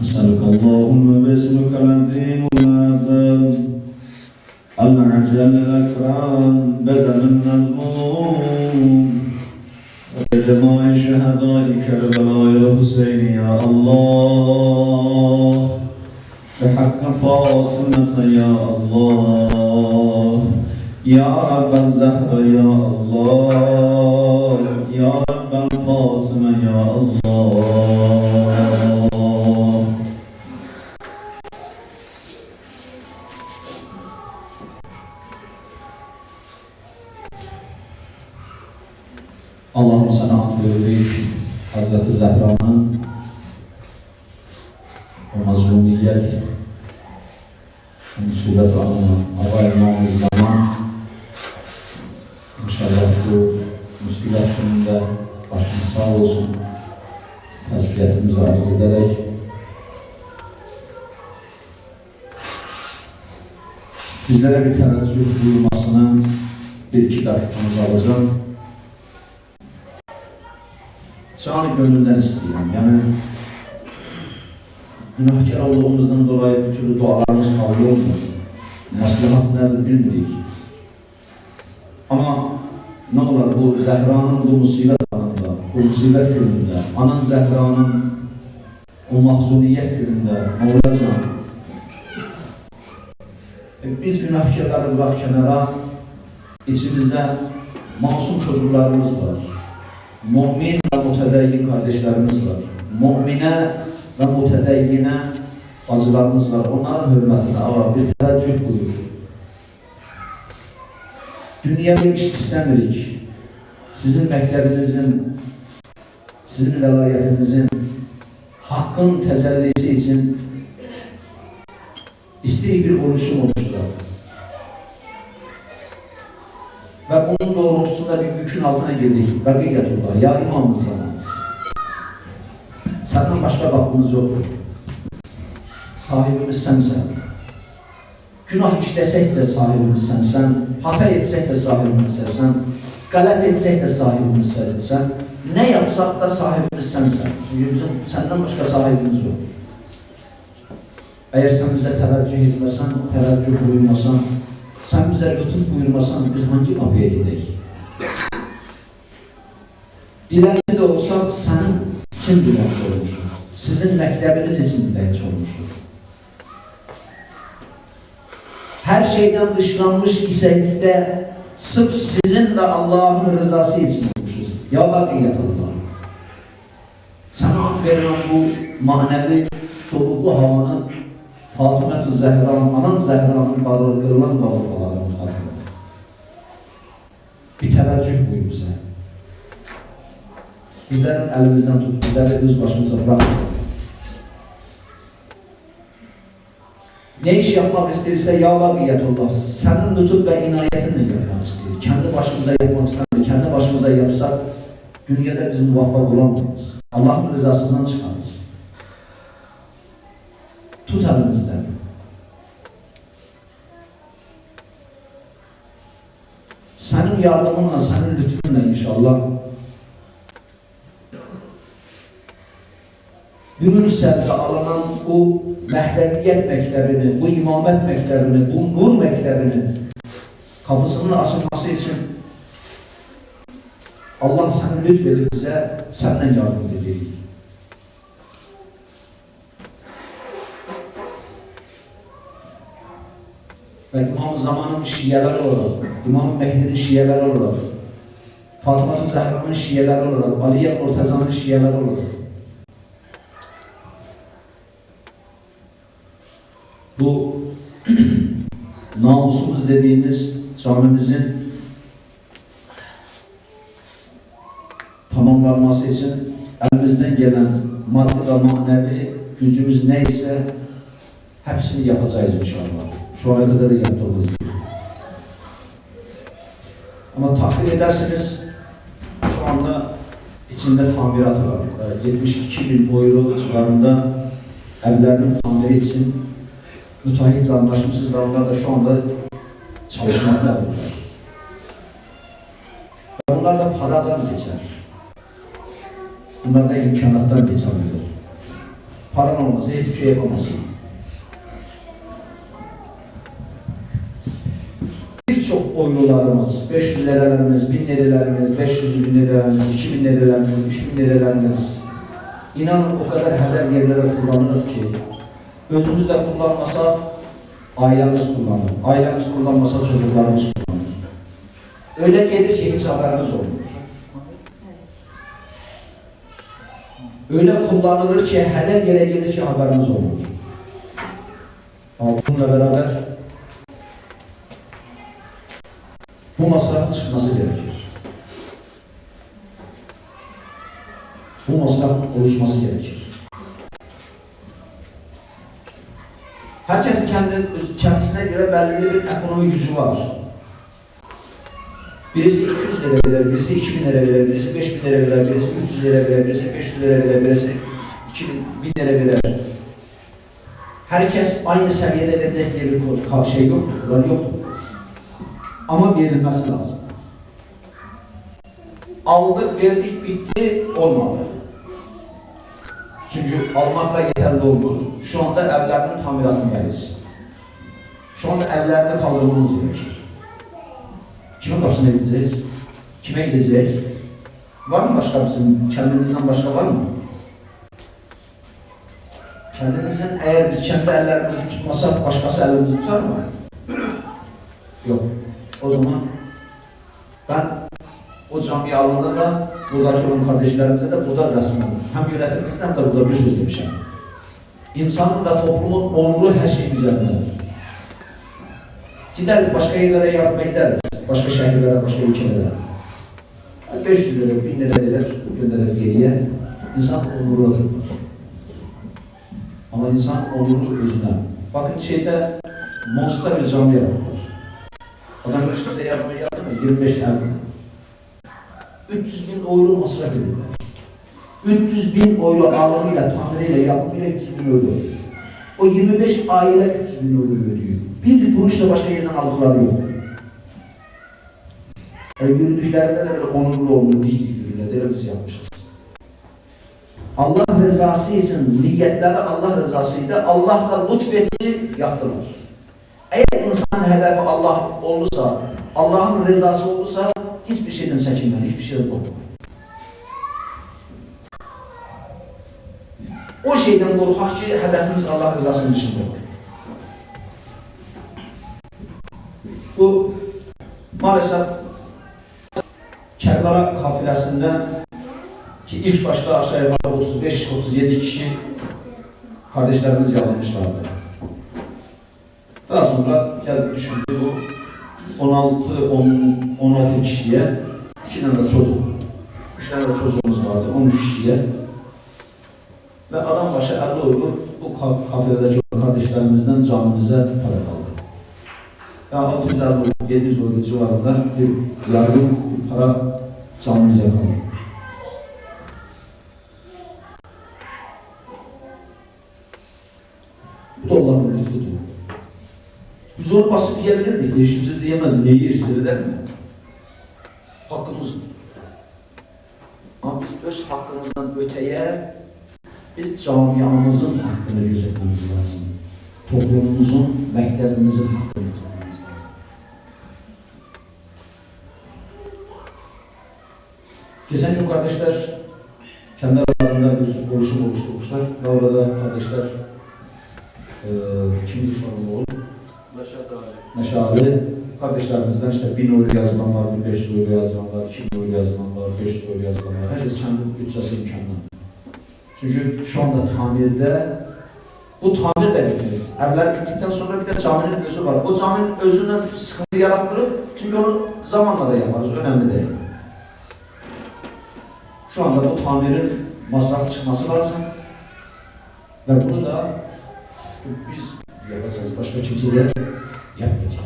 نسألك اللهم باسمك العظيم الأعظم العجل الأكرم بدل المظلوم وبدماء شهداء كربلاء الحسين يا الله. بحق فاطمة يا الله. يا رب الزهر يا الله. يا رب الفاطمة يا الله. Bizlere bir teveccüh buyurmasını bir iki dakikamızı alacağım. Canı gönülden istiyorum. Yani günahkar olduğumuzdan dolayı bir türlü dualarımız kabul olmuyor. Maslahat nerede bilmirik. Ama ne olur bu Zehra'nın bu musibet anında, bu musibet gününde, anan Zehra'nın o mahzuniyet gününde Mevla'can biz günahkarları bırak kenara içimizde masum çocuklarımız var. Mümin ve mutedeyyin kardeşlerimiz var. Mümine ve mutedeyyine bacılarımız var. Onların hürmetine ama bir teveccüh buyur. Dünyevi iş istemirik. Sizin mektebinizin, sizin velayetinizin hakkın tecellisi için isteği bir oluşum oluştu. Ve bunun doğrultusunda bir yükün altına girdik. Bergiyetullah, ya imamız sana. Senden başka kapımız yoktur. Sahibimiz sensen. Günah işlesek de sahibimiz sensen. Hata etsek de sahibimiz sensen. Galet etsek de sahibimiz sensen. Ne yapsak da sahibimiz sensen. Çünkü bizim senden başka sahibimiz yoktur. Eğer sen bize teveccüh etmesen, teveccüh buyurmasan, sen bize lütuf buyurmasan biz hangi kapıya gidelim? Dilenci de olsak senin için dilenci olmuştur. Sizin mektebiniz için dilenci olmuştur. Her şeyden dışlanmış isek de sırf sizin ve Allah'ın rızası için olmuşuz. Ya bakiyetullah. Sana verilen bu manevi soluklu havanın Fatimət-i Zəhran, anan Zəhranın barı qırılan qalınmaların xatırı. Bir təvəccüh buyur bizə. Bizlərin əlimizdən tut, bizləri öz başımıza bırakın. Ne iş yapmak istəyirsə, ya Laqiyyətullah, sənin lütuf və inayətinlə yapmaq istəyir. Kəndi başımıza yapmaq istəyir, kəndi başımıza yapsa, dünyada biz müvaffaq olamayız. Allahın rızasından çıxar. Tut elimizden. Senin yardımınla, senin lütfunla inşallah Bugün sevde alınan bu mehdeviyet mektebini, bu imamet mektebini, bu nur mektebini kapısının açılması için Allah sana lütfedip bize senden yardım edecek. Ve İmam Zaman'ın Şiyeler olarak, İmam Mehdi'nin Şiyeler olarak, Fatıma Zehra'nın Şiyeler olarak, Aliye Murtaza'nın Şiyeler olarak. Bu namusumuz dediğimiz camimizin tamamlanması için elimizden gelen maddi ve manevi gücümüz neyse hepsini yapacağız inşallah. Şu ana kadar da yaptığımız gibi. Ama takdir ederseniz şu anda içinde tamirat var. Ee, 72 bin euro civarında evlerinin tamiri için müteahhitle anlaşmışız onlar da şu anda çalışmaktadır. Bunlar da paradan geçer. Bunlar da imkanattan geçer. Paran olmasa hiçbir şey yapamazsın. Oylularımız, 500 liralarımız, 1000 liralarımız, 500 bin liralarımız, 2000 liralarımız, 3000 liralarımız inanın o kadar heder yerlere kullanılır ki özümüz de kullanmasa ailemiz kullanır. Ailemiz kullanmasa çocuklarımız kullanır. Öyle gelir ki hiç haberimiz olmuyor. Öyle kullanılır ki heder yere gelir ki haberimiz. Ama bununla beraber bu masrafın çıkması gerekir. Bu masraf oluşması gerekir. Herkesin kendi kendisine göre belli bir ekonomi gücü var. Birisi 200 lira verir, birisi 2000 lira verir, birisi 5000 lira verir, birisi 300 lira verir, birisi 500 lira verir, birisi 2000 bin lira verir. Herkes aynı seviyede verecek diye bir şey yoktur, kural yoktur. Ama verilmesi lazım. Aldık, verdik, bitti, olmadı. Çünkü almakla yeterli olur. Şu anda evlerin tamiratındayız. Şu anda evlerini kaldırmamız gerekir. Kimin kapısına gideceğiz? Kime gideceğiz? Var mı başka bizim? Kendimizden başka var mı? Kendimizin eğer biz kendi ellerimizi tutmasak başkası elimizi tutar mı? Yok. O zaman ben o camiye alanda da buradaki olan kardeşlerimize de burada rastladım. Hem yönetimimizde hem de burada bir söz demişim. İnsanın ve toplumun onuru her şeyin üzerindedir. Gideriz başka yerlere yardıma gideriz. Başka şehirlere, başka ülkelere. 500 lira, 1000 lira verir, gönderir geriye. İnsan onuru. Ama insan onuru özünden. Bakın şeyde Mons'ta bir cami yaptılar. Adam bize yardıma geldi mi? 25 ev. 300 bin euro masraf edildiler. 300 bin euro alımıyla, tamiriyle, yapımıyla 300 bin euro. O 25 aile 300 bin euro ödüyor. Bir kuruş da başka yerden aldıkları yok. Yani yürüdüklerinde de böyle onurlu onurlu değil yürürler. Öyle biz yapmışız. Allah rızası için niyetleri Allah rızasıydı. Allah da lütfetti, yaptılar. Eğer insan hedefi Allah olursa, Allah'ın rızası olursa hiçbir şeyden çekinmez, hiçbir şeyden korkmaz. O şeyden korkak ki hedefimiz Allah rızasının dışında olur. Bu maalesef Kerbela kafilesinden ki ilk başta aşağı yukarı 35-37 kişi kardeşlerimiz yazılmışlardı. Daha sonra geldi düşündü bu 16 10, 16 kişiye iki tane çocuk. Üç tane çocuğumuz vardı 13 kişiye. Ve adam başı 50 euro bu ka- kafedeki kardeşlerimizden camimize para kaldı. Yani 650 euro, 700 euro civarında bir yardım bir para camimize kaldı. Bu da Allah'ın lütfudur. Onu basıp yiyebilirdik. Hiç kimse diyemez. Neyi istedi der mi? Hakkımız. Ama biz öz hakkımızdan öteye biz camiamızın hakkını gözetmemiz lazım. Toplumumuzun, mektebimizin hakkını gözetmemiz lazım. Geçen gün kardeşler kendi aralarında bir oluşum oluşturmuşlar. Ve orada kardeşler eee kimdi sorumlu Meşale kardeşlerimizden işte bin euro yazılan var, bin beş euro yazılan var, iki euro yazılan var, beş euro yazılan var. Herkes kendi bütçesi imkanı. Çünkü şu anda tamirde bu tamir de bitmiyor. Evler bittikten sonra bir de caminin özü var. O caminin özüne sıkıntı yaratmıyor. Çünkü onu zamanla da yaparız. Önemli değil. Şu anda bu tamirin masraf çıkması lazım. Ve bunu da biz yapacağız. Başka kimse de yapmayacak.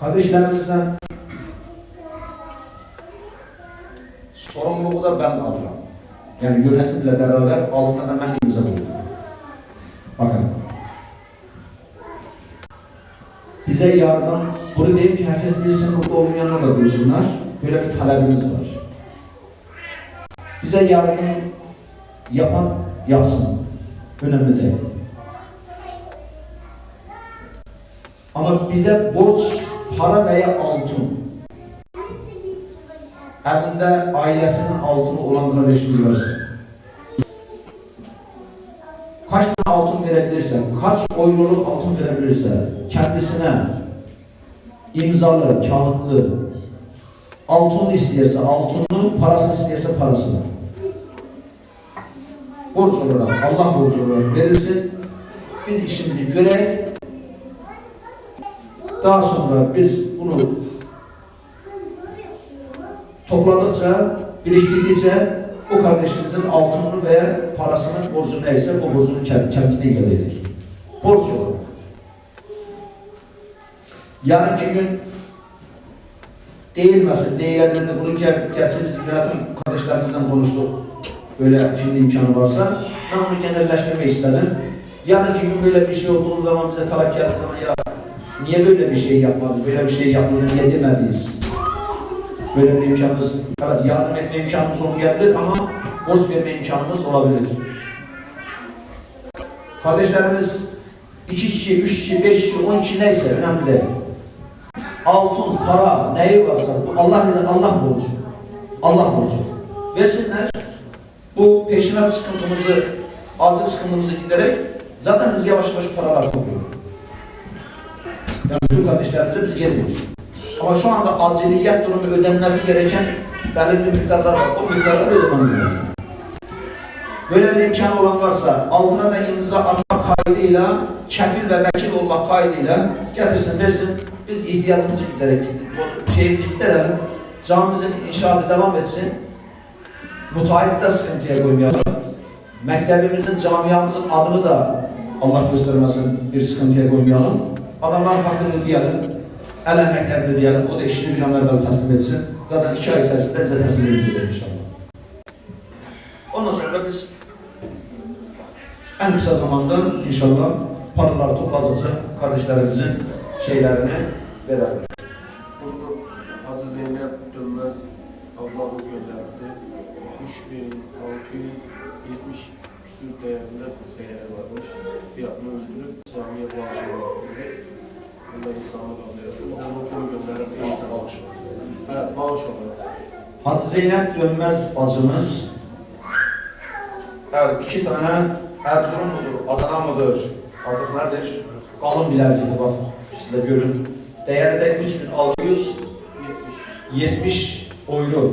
Kardeşlerimizden sorumluluğu da ben alacağım. Yani yönetimle beraber altına da ben imza. Bakın. Bize yardım, bunu diyeyim ki herkes bilsin, burada olmayanlar da duysunlar. Böyle bir talebimiz var. Bize yardım yapan yapsın. Önemli değil. Ama bize borç para veya altın elinde ailesinin altını olan kardeşimiz varsa kaç tane altın verebilirse, kaç euroluk altın verebilirse kendisine imzalı, kağıtlı altın isteyirse altını, parasını isteyirse parasını borç olarak, Allah borcu olarak verilsin. Biz işimizi görerek daha sonra biz bunu topladıkça, biriktirdikçe o kardeşimizin altınını ve parasının borcu neyse o borcunu kend- kendisine eder. Borç olarak. Yarınki gün değilmesin, değilebilir. Bunu ger gerçi biz yönetim kardeşlerimizden konuştuk. Böyle şimdi imkanı varsa. Ben bunu genelleştirmek istedim. Yarınki gün böyle bir şey olduğu zaman bize talep geldiği zaman ya niye böyle bir şey yapmadınız, böyle bir şey yapmadınız, niye demediniz? Böyle bir imkanımız, evet yardım etme imkanımız olmayabilir ama borç verme imkanımız olabilir. Kardeşlerimiz iki kişi, üç kişi, beş kişi, on kişi neyse önemli değil. Altın, para, neyi varsa bu Allah bize Allah borcu. Allah borcu. Versinler. Bu peşinat sıkıntımızı, acil sıkıntımızı giderek zaten biz yavaş yavaş paralar topluyoruz. Yani bütün kardeşlerimize biz gelir. Ama şu anda aciliyet durumu ödenmesi gereken belirli miktarlar var. O miktarları ödememiz lazım. Böyle bir imkan olan varsa altına da imza atma kaydıyla, kefil ve vekil olmak kaydıyla getirsin versin. Biz ihtiyacımızı giderek, şeyimizi giderelim. Camimizin inşaatı devam etsin. Müteahhit de sıkıntıya koymayalım. Mektebimizin, camiamızın adını da Allah göstermesin bir sıkıntıya koymayalım. Adamların hakkını ödeyelim. El emeklerini ödeyelim. O da işini bir an evvel teslim etsin. Zaten iki ay içerisinde bize teslim edecek inşallah. Ondan sonra biz en kısa zamanda inşallah paraları topladıkça kardeşlerimizin şeylerini verelim. Değerinde değeri varmış. Fiyatını öldürüp camiye bağışlamak dedi. Bunda insanlık adı yazılı. Onu bunu gönderip insan bağış Ve bağış olarak. Hacı Zeynep Dönmez bacımız evet, iki tane Erzurum mudur, Adana mıdır, artık nedir? Kalın bilezikli bak, siz de görün. Değeri de 3670 70 euro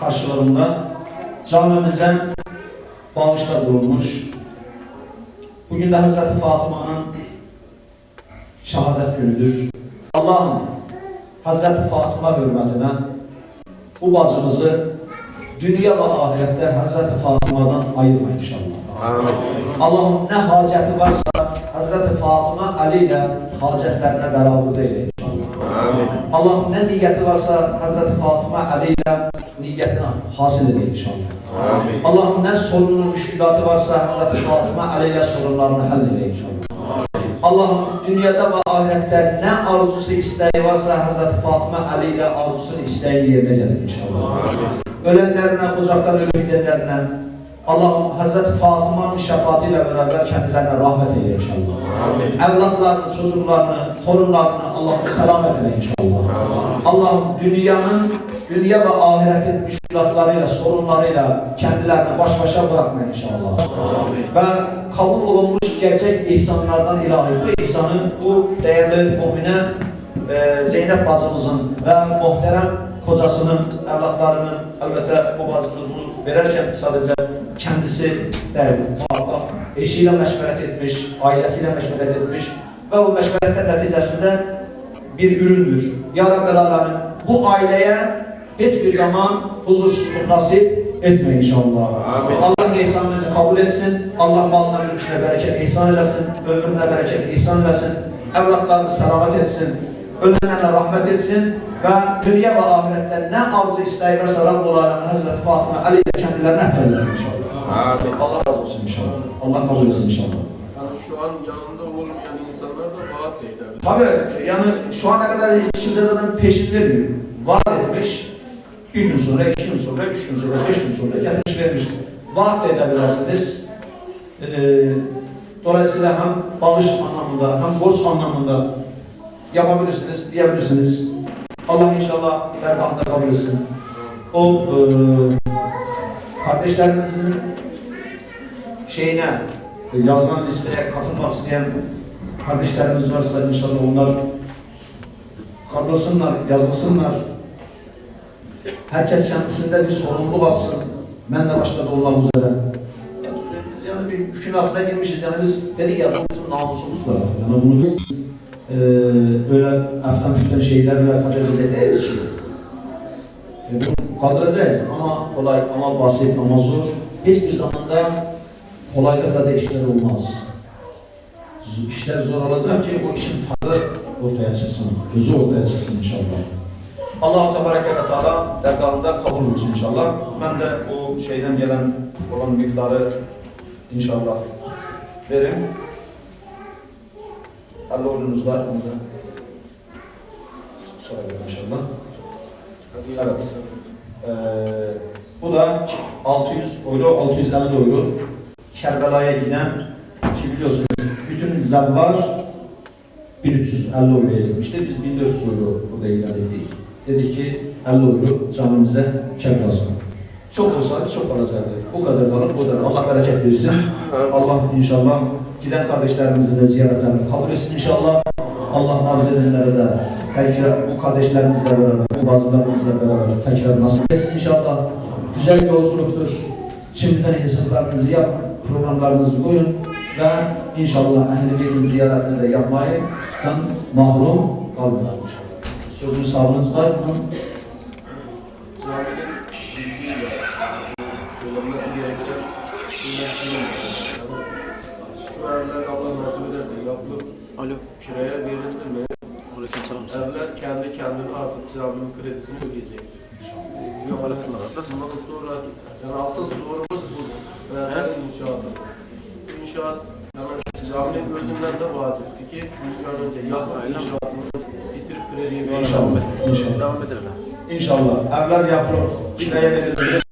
karşılığında camimizden bağışta bulunmuş. Bugün de Hazreti Fatıma'nın şehadet günüdür. Allah'ım Hazreti Fatıma hürmetine bu bacımızı dünya ve ahirette Hazreti Fatıma'dan ayırma inşallah. Allah'ım ne haceti varsa Hazreti Fatıma Ali ile hacetlerine beraber eyle Allah nə niyyəti varsa Həzrəti Fatıma Əli ilə niyyətini hasil edir inşallah. Amin. Allahın nə sorunun müşkilatı varsa Həzrəti Fatıma Əli ilə sorunlarını həll edir inşallah. Allahım dünyada və ahirətdə nə arzusu istəyi varsa Həzrəti Fatıma Əli ilə arzusunu istəyi yerinə gəlir inşallah. Amin. Ölənlərinə, qucaqdan ölüb gedənlərinə Allah'ım Hazreti Fatıma'nın şefaatiyle beraber kendilerine rahmet eyle inşallah. Evlatlarını, çocuklarını, torunlarını Allah'ım selamet eyle inşallah. Allah'ım dünyanın, dünya ve ahiretin müşkilatlarıyla, sorunlarıyla kendilerini baş başa bırakma inşallah. Ve kabul olunmuş gerçek ihsanlardan ilahi bu ihsanı bu değerli muhmine e, Zeynep bacımızın ve muhterem kocasının, evlatlarının, elbette bu bunu verirken sadece kendisi değil, Allah eşiyle meşveret etmiş, ailesiyle meşveret etmiş ve bu meşveretin neticesinde bir üründür. Ya Rabbel Alemin bu aileye hiçbir zaman huzursuzluk nasip etme inşallah. Allah ihsanınızı kabul etsin. Allah malına mülküne bereket ihsan eylesin. Ömrüne bereket ihsan eylesin. Evlatlarını selamet etsin. Ölenlerine rahmet etsin. Ve dünya ve ahirette ne arzu isteği varsa Rabbul Alemin Hazreti Fatıma Ali kendilerine etsin inşallah. Allah razı olsun inşallah. Allah kabul etsin inşallah. Yani şu an yanında olmayan insanlar da vaat eder. Tabii yani şu ana kadar hiç kimse zaten peşin vermiyor. Vaat etmiş. bir gün sonra, iki gün sonra, üç gün sonra, beş gün sonra getiriş verir. Vaat bilərsiniz. Ee, dolayısıyla hem bağış anlamında, hem borç anlamında yapabilirsiniz, diyebilirsiniz. Allah inşallah dergahında kabul etsin. O e, kardeşlerimizin şeyine, e, yazılan listeye katılmak isteyen kardeşlerimiz varsa inşallah onlar katılsınlar, yazılsınlar. Herkes kendisinde bir sorumluluk alsın. Ben de başta da olmak üzere. Yani bir yükün altına girmişiz. Yani biz dedik ya bu bizim namusumuz var. Yani bunu biz e, böyle haftan üstten şeylerle kaçabilecek değiliz ki. E, bunu kaldıracağız ama kolay, ama basit, ama zor. Hiçbir zamanda kolaylıkla da işler olmaz. İşler zor olacak ki o işin tadı ortaya çıksın, gözü ortaya çıksın inşallah. Allah-u Tebareke ve Teala dergahında kabul olsun inşallah. Ben de o şeyden gelen olan miktarı inşallah verim. Allah oğlunuz var onu da sorarım inşallah. Evet. Ee, bu da 600 euro, 650 euro. Kerbela'ya giden ki biliyorsunuz bütün zabbar 1350 euroya gitmişti. Biz 1400 euro burada ilan ettik. Dedik ki 50 euro camimize Kerbela'sına. Çok olsaydı çok olacaktı. Bu kadar kalır, bu kadar. Allah bereket versin. Allah inşallah giden kardeşlerimizin de ziyaretlerini kabul etsin inşallah. Allah arz edenlere de tekrar bu kardeşlerimizle beraber, bu bazılarımızla beraber tekrar nasip etsin inşallah. Güzel bir yolculuktur. Şimdiden hesaplarınızı yapın, programlarınızı koyun ve inşallah ehl-i beytin ziyaretini de yapmayı mahrum kalmayın inşallah. Sözünü sağlığınız var mı? Caminin bilgiyle söylenmesi gereken. Şu evler Allah nasip ederse yapılıp Alo. kiraya verilir mi? Aleykümselam. Evler kendi kendine artık caminin kredisini ödeyecektir. Yok öyle bundan sonra yani asıl sorumuz bu. Beraber inşaatı. İnşaat yani caminin gözünden de vacipti ki bir önce yapıp inşaatını bitirip krediyi İnşallah. İnşallah. Devam edelim. İnşallah. Evler yapılıp kiraya verilir.